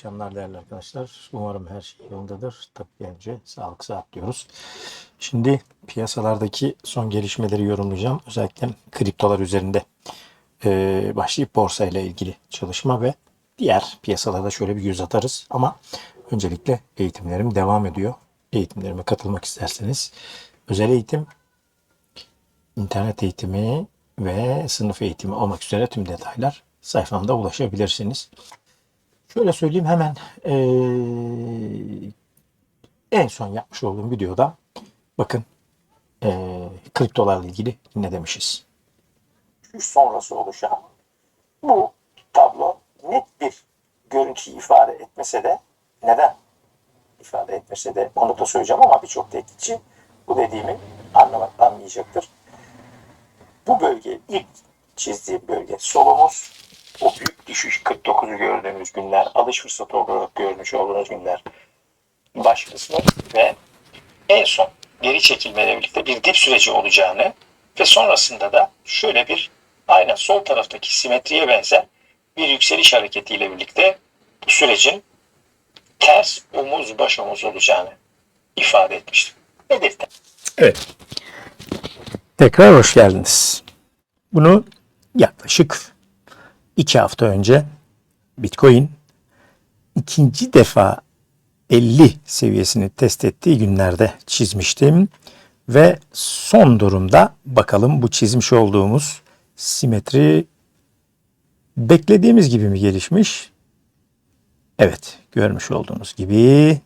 akşamlar değerli arkadaşlar. Umarım her şey yolundadır. Tabii önce sağlık saat diyoruz. Şimdi piyasalardaki son gelişmeleri yorumlayacağım. Özellikle kriptolar üzerinde ee, başlayıp borsa ile ilgili çalışma ve diğer piyasalarda şöyle bir göz atarız. Ama öncelikle eğitimlerim devam ediyor. Eğitimlerime katılmak isterseniz özel eğitim, internet eğitimi ve sınıf eğitimi olmak üzere tüm detaylar sayfamda ulaşabilirsiniz. Şöyle söyleyeyim hemen eee, en son yapmış olduğum videoda bakın eee kriptolarla ilgili ne demişiz. Sonrası oluşan bu tablo net bir görüntüyü ifade etmese de neden ifade etmese de onu da söyleyeceğim ama birçok tehditçi bu dediğimi anlamak anlayacaktır. Bu bölge ilk çizdiğim bölge solumuz o büyük düşüş 49'u gördüğümüz günler, alış fırsatı olarak görmüş olduğunuz günler baş ve en son geri çekilmeyle birlikte bir dip süreci olacağını ve sonrasında da şöyle bir aynen sol taraftaki simetriye benzer bir yükseliş hareketiyle birlikte bu sürecin ters omuz baş omuz olacağını ifade etmiştim. Hedefte. Evet. Tekrar hoş geldiniz. Bunu yaklaşık iki hafta önce Bitcoin ikinci defa 50 seviyesini test ettiği günlerde çizmiştim. Ve son durumda bakalım bu çizmiş olduğumuz simetri beklediğimiz gibi mi gelişmiş? Evet, görmüş olduğunuz gibi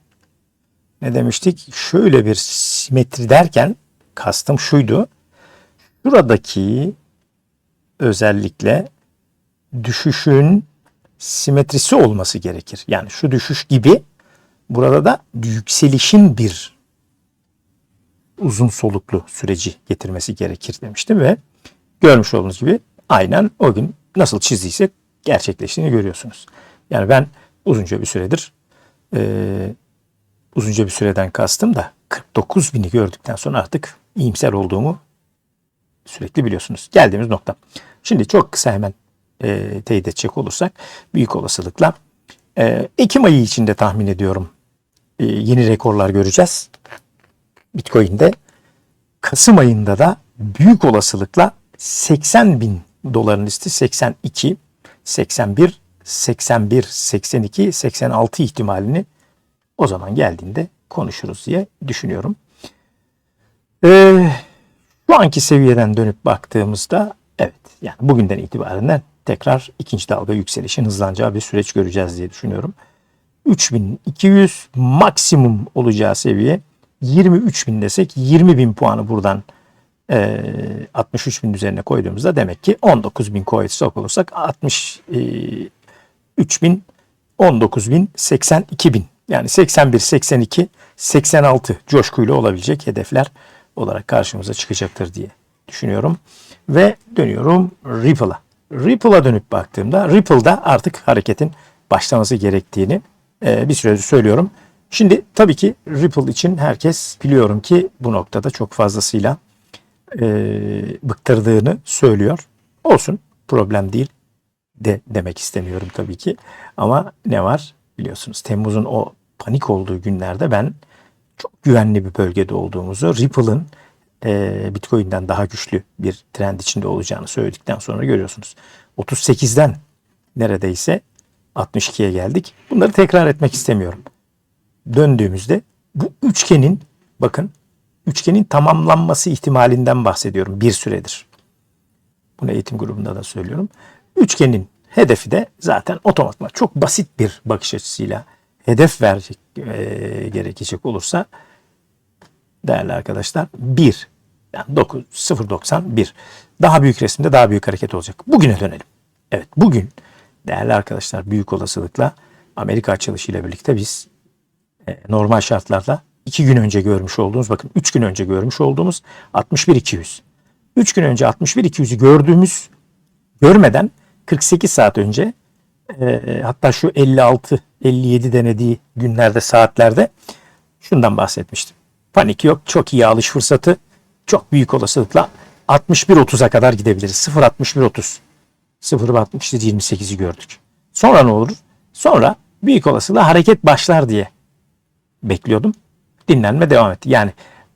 ne demiştik? Şöyle bir simetri derken kastım şuydu. Şuradaki özellikle düşüşün simetrisi olması gerekir. Yani şu düşüş gibi burada da yükselişin bir uzun soluklu süreci getirmesi gerekir demiştim ve görmüş olduğunuz gibi aynen o gün nasıl çizdiysek gerçekleştiğini görüyorsunuz. Yani ben uzunca bir süredir e, uzunca bir süreden kastım da 49 bini gördükten sonra artık iyimser olduğumu sürekli biliyorsunuz. Geldiğimiz nokta. Şimdi çok kısa hemen e, teyit edecek olursak büyük olasılıkla e, Ekim ayı içinde tahmin ediyorum e, yeni rekorlar göreceğiz. Bitcoin'de Kasım ayında da büyük olasılıkla 80 bin doların listi 82, 81, 81, 82, 86 ihtimalini o zaman geldiğinde konuşuruz diye düşünüyorum. Ee, şu anki seviyeden dönüp baktığımızda evet yani bugünden itibaren tekrar ikinci dalga yükselişin hızlanacağı bir süreç göreceğiz diye düşünüyorum. 3200 maksimum olacağı seviye 23.000 desek 20.000 puanı buradan e, 63.000 üzerine koyduğumuzda demek ki 19.000 koysak olursak 63.000 19.000 82.000 yani 81 82 86 coşkuyla olabilecek hedefler olarak karşımıza çıkacaktır diye düşünüyorum. Ve dönüyorum Ripple'a. Ripple'a dönüp baktığımda Ripple'da artık hareketin başlaması gerektiğini e, bir süredir söylüyorum. Şimdi tabii ki Ripple için herkes biliyorum ki bu noktada çok fazlasıyla e, bıktırdığını söylüyor. Olsun problem değil de demek istemiyorum tabii ki. Ama ne var biliyorsunuz Temmuz'un o panik olduğu günlerde ben çok güvenli bir bölgede olduğumuzu, Ripple'ın e, Bitcoin'den daha güçlü bir trend içinde olacağını söyledikten sonra görüyorsunuz. 38'den neredeyse 62'ye geldik. Bunları tekrar etmek istemiyorum. Döndüğümüzde bu üçgenin bakın üçgenin tamamlanması ihtimalinden bahsediyorum bir süredir. Bunu eğitim grubunda da söylüyorum. Üçgenin hedefi de zaten otomatikman çok basit bir bakış açısıyla hedef verecek e, gerekecek olursa değerli arkadaşlar 1 yani 9 0.91 daha büyük resimde daha büyük hareket olacak. Bugüne dönelim. Evet bugün değerli arkadaşlar büyük olasılıkla Amerika açılışıyla birlikte biz e, normal şartlarda 2 gün önce görmüş olduğumuz bakın 3 gün önce görmüş olduğumuz 61-200. 3 gün önce 61-200'ü gördüğümüz görmeden 48 saat önce e, hatta şu 56 57 denediği günlerde saatlerde şundan bahsetmiştim. Panik yok. Çok iyi alış fırsatı. Çok büyük olasılıkla 61-30'a kadar gidebiliriz. 0-61-30. 0-61-28'i gördük. Sonra ne olur? Sonra büyük olasılıkla hareket başlar diye bekliyordum. Dinlenme devam etti. Yani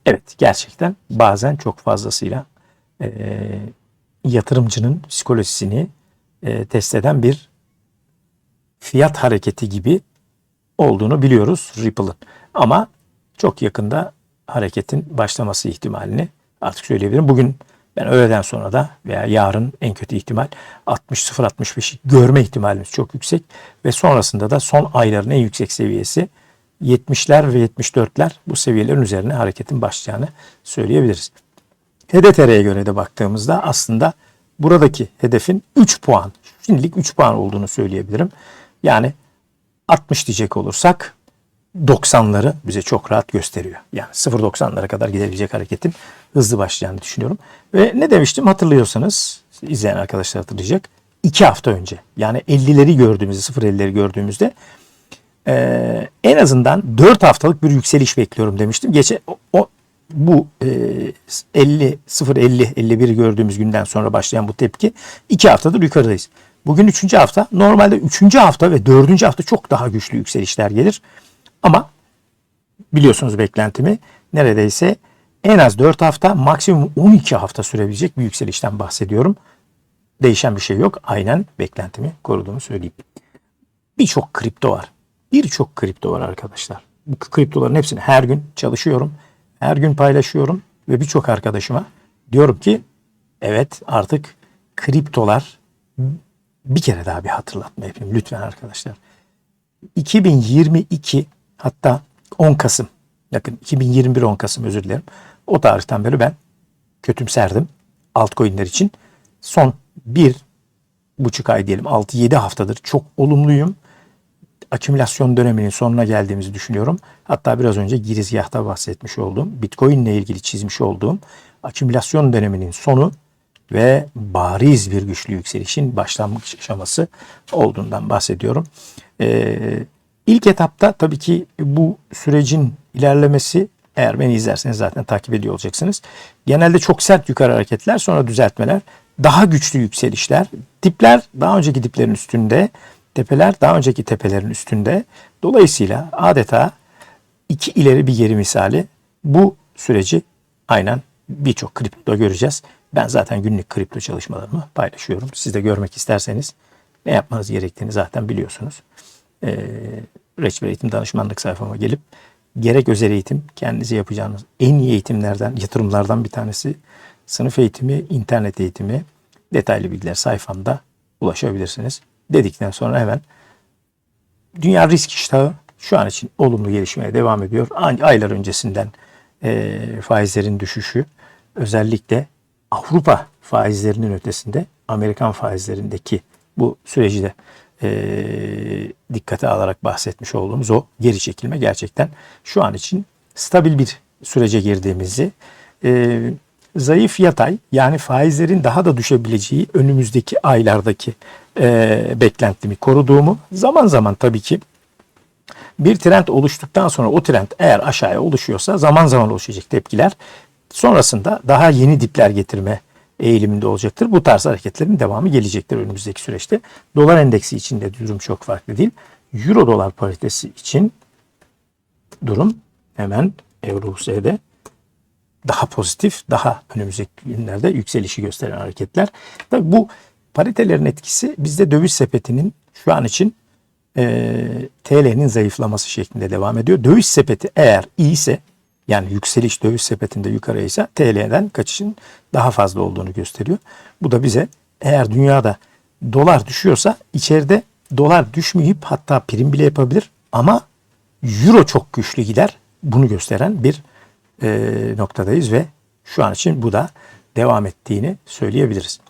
evet gerçekten bazen çok fazlasıyla e, yatırımcının psikolojisini e, test eden bir fiyat hareketi gibi olduğunu biliyoruz Ripple'ın. Ama çok yakında hareketin başlaması ihtimalini artık söyleyebilirim. Bugün ben öğleden sonra da veya yarın en kötü ihtimal 60-0-65'i görme ihtimalimiz çok yüksek. Ve sonrasında da son ayların en yüksek seviyesi 70'ler ve 74'ler bu seviyelerin üzerine hareketin başlayacağını söyleyebiliriz. HDTR'ye göre de baktığımızda aslında buradaki hedefin 3 puan, şimdilik 3 puan olduğunu söyleyebilirim. Yani 60 diyecek olursak 90'ları bize çok rahat gösteriyor. Yani 0.90'lara kadar gidebilecek hareketin hızlı başlayacağını düşünüyorum. Ve ne demiştim hatırlıyorsanız izleyen arkadaşlar hatırlayacak. 2 hafta önce yani 50'leri gördüğümüzde 0.50'leri gördüğümüzde e, en azından 4 haftalık bir yükseliş bekliyorum demiştim. Geçe o, bu e, 50 0.50 51 gördüğümüz günden sonra başlayan bu tepki 2 haftadır yukarıdayız. Bugün 3. hafta. Normalde 3. hafta ve 4. hafta çok daha güçlü yükselişler gelir. Ama biliyorsunuz beklentimi neredeyse en az 4 hafta maksimum 12 hafta sürebilecek bir yükselişten bahsediyorum. Değişen bir şey yok. Aynen beklentimi koruduğumu söyleyeyim. Birçok kripto var. Birçok kripto var arkadaşlar. Bu kriptoların hepsini her gün çalışıyorum. Her gün paylaşıyorum ve birçok arkadaşıma diyorum ki evet artık kriptolar bir kere daha bir hatırlatma yapayım lütfen arkadaşlar. 2022 hatta 10 Kasım yakın 2021 10 Kasım özür dilerim. O tarihten beri ben kötümserdim altcoin'ler için. Son bir buçuk ay diyelim 6-7 haftadır çok olumluyum. Akümülasyon döneminin sonuna geldiğimizi düşünüyorum. Hatta biraz önce girizgahta bahsetmiş olduğum, Bitcoin ile ilgili çizmiş olduğum akümülasyon döneminin sonu ve bariz bir güçlü yükselişin başlangıç aşaması olduğundan bahsediyorum. Ee, ilk etapta tabii ki bu sürecin ilerlemesi eğer beni izlerseniz zaten takip ediyor olacaksınız. Genelde çok sert yukarı hareketler sonra düzeltmeler daha güçlü yükselişler. Dipler daha önceki diplerin üstünde, tepeler daha önceki tepelerin üstünde. Dolayısıyla adeta iki ileri bir geri misali bu süreci aynen birçok kripto göreceğiz. Ben zaten günlük kripto çalışmalarımı paylaşıyorum. Siz de görmek isterseniz ne yapmanız gerektiğini zaten biliyorsunuz. Ee, Reçber Eğitim Danışmanlık sayfama gelip gerek özel eğitim kendinize yapacağınız en iyi eğitimlerden, yatırımlardan bir tanesi sınıf eğitimi, internet eğitimi, detaylı bilgiler sayfamda ulaşabilirsiniz. Dedikten sonra hemen Dünya Risk İştahı şu an için olumlu gelişmeye devam ediyor. Aylar öncesinden e, faizlerin düşüşü özellikle Avrupa faizlerinin ötesinde Amerikan faizlerindeki bu süreci de e, dikkate alarak bahsetmiş olduğumuz o geri çekilme gerçekten şu an için stabil bir sürece girdiğimizi e, zayıf yatay yani faizlerin daha da düşebileceği önümüzdeki aylardaki e, beklentimi koruduğumu zaman zaman tabii ki bir trend oluştuktan sonra o trend eğer aşağıya oluşuyorsa zaman zaman oluşacak tepkiler sonrasında daha yeni dipler getirme eğiliminde olacaktır. Bu tarz hareketlerin devamı gelecektir önümüzdeki süreçte. Dolar endeksi için de durum çok farklı değil. Euro dolar paritesi için durum hemen Euro USD'de daha pozitif, daha önümüzdeki günlerde yükselişi gösteren hareketler. Tabii bu paritelerin etkisi bizde döviz sepetinin şu an için e, TL'nin zayıflaması şeklinde devam ediyor. Döviz sepeti eğer iyiyse yani yükseliş döviz sepetinde yukarıya ise TL'den kaçışın daha fazla olduğunu gösteriyor. Bu da bize eğer dünyada dolar düşüyorsa içeride dolar düşmeyip hatta prim bile yapabilir ama euro çok güçlü gider. Bunu gösteren bir e, noktadayız ve şu an için bu da devam ettiğini söyleyebiliriz.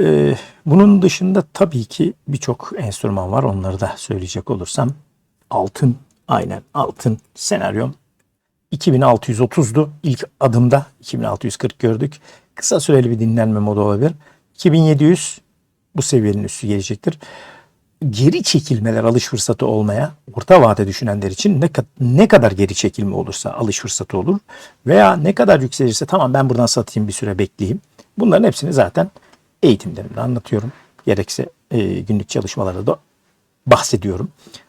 E, bunun dışında tabii ki birçok enstrüman var. Onları da söyleyecek olursam altın aynen altın senaryom 2630'du ilk adımda 2640 gördük. Kısa süreli bir dinlenme modu olabilir. 2700 bu seviyenin üstü gelecektir. Geri çekilmeler alış fırsatı olmaya orta vade düşünenler için ne, ne kadar geri çekilme olursa alış fırsatı olur. Veya ne kadar yükselirse tamam ben buradan satayım bir süre bekleyeyim. Bunların hepsini zaten eğitimlerimde anlatıyorum. Gerekse e, günlük çalışmalarda da bahsediyorum.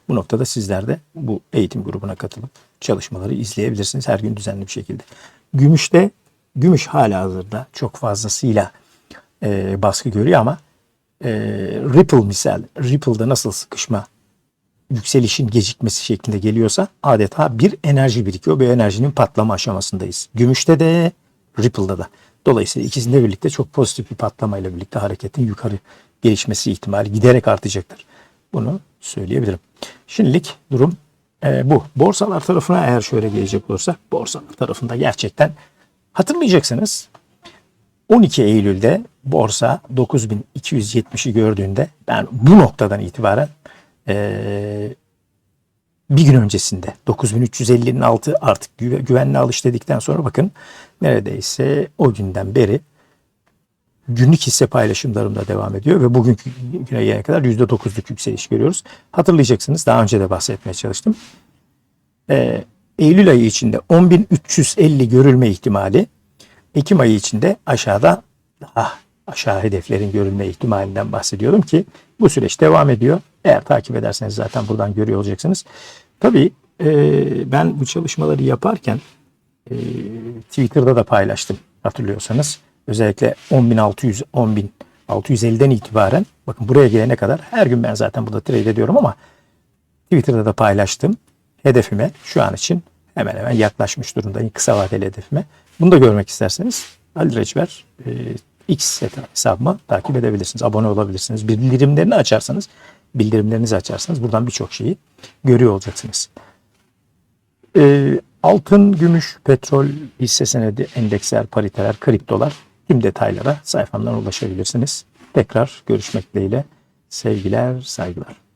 Bu noktada sizler de bu eğitim grubuna katılıp çalışmaları izleyebilirsiniz her gün düzenli bir şekilde. Gümüşte, gümüş hala hazırda çok fazlasıyla e, baskı görüyor ama e, Ripple misal, Ripple'da nasıl sıkışma yükselişin gecikmesi şeklinde geliyorsa adeta bir enerji birikiyor. Bu enerjinin patlama aşamasındayız. Gümüşte de Ripple'da da. Dolayısıyla ikisinde birlikte çok pozitif bir patlamayla birlikte hareketin yukarı gelişmesi ihtimali giderek artacaktır. Bunu söyleyebilirim. Şimdilik durum e, bu. Borsalar tarafına eğer şöyle gelecek olursak borsalar tarafında gerçekten hatırlayacaksınız 12 Eylül'de borsa 9270'i gördüğünde ben bu noktadan itibaren eee, bir gün öncesinde 9350'nin altı artık güve- güvenli alış dedikten sonra bakın neredeyse o günden beri günlük hisse paylaşımlarım da devam ediyor ve bugünkü güne gelene kadar %9'luk yükseliş görüyoruz. Hatırlayacaksınız daha önce de bahsetmeye çalıştım. Ee, Eylül ayı içinde 10.350 görülme ihtimali Ekim ayı içinde aşağıda daha aşağı hedeflerin görülme ihtimalinden bahsediyorum ki bu süreç devam ediyor. Eğer takip ederseniz zaten buradan görüyor olacaksınız. Tabii e, ben bu çalışmaları yaparken e, Twitter'da da paylaştım hatırlıyorsanız. Özellikle 10.600 10.650'den itibaren bakın buraya gelene kadar her gün ben zaten burada trade ediyorum ama Twitter'da da paylaştım. Hedefime şu an için hemen hemen yaklaşmış durumdayım kısa vadeli hedefime. Bunu da görmek isterseniz Ali Reçber e, X hesabıma takip edebilirsiniz. Abone olabilirsiniz. Bildirimlerini açarsanız bildirimlerinizi açarsanız buradan birçok şeyi görüyor olacaksınız. E, altın, gümüş, petrol, hisse senedi, endeksler, pariteler, kriptolar tüm detaylara sayfamdan ulaşabilirsiniz. Tekrar görüşmek dileğiyle. Sevgiler, saygılar.